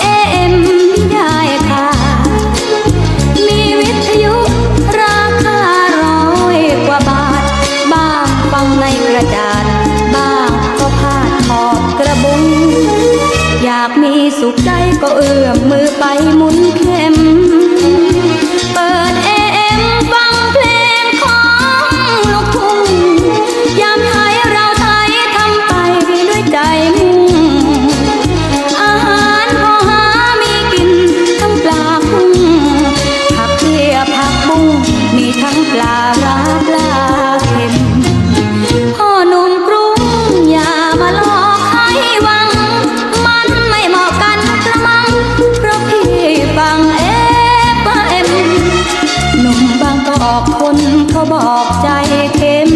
เอ็มได้ค่ะ มีวิทยุราคาร้อยกว่าบาท บ้างฟังในกระดาษ บ้างก็พาขอบกระบุง อยากมีสุขใจก็เอื้อมมือไปหมุนเข็ม อกคนเขาบอกใจเข็ม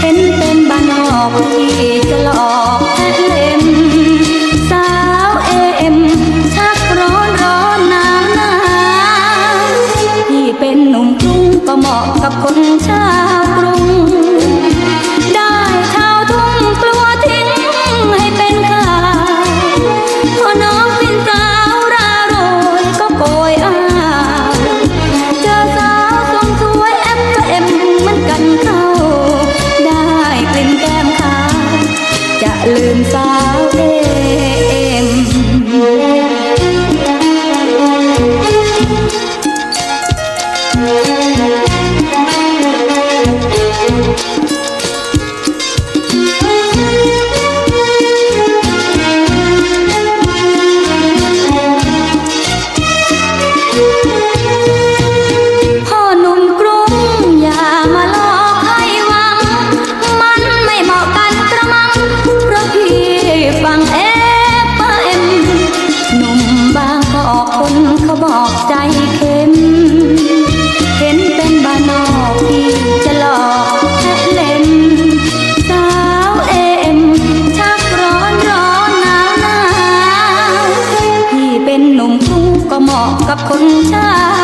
เห็นเป็นบ้านนอกที่จะหลอกแอดเล่มสาวเอ็มชักร้อนร้อนหนาวที่เป็นหนุ่มกรุงก็เหมาะกับคน 存在。Ta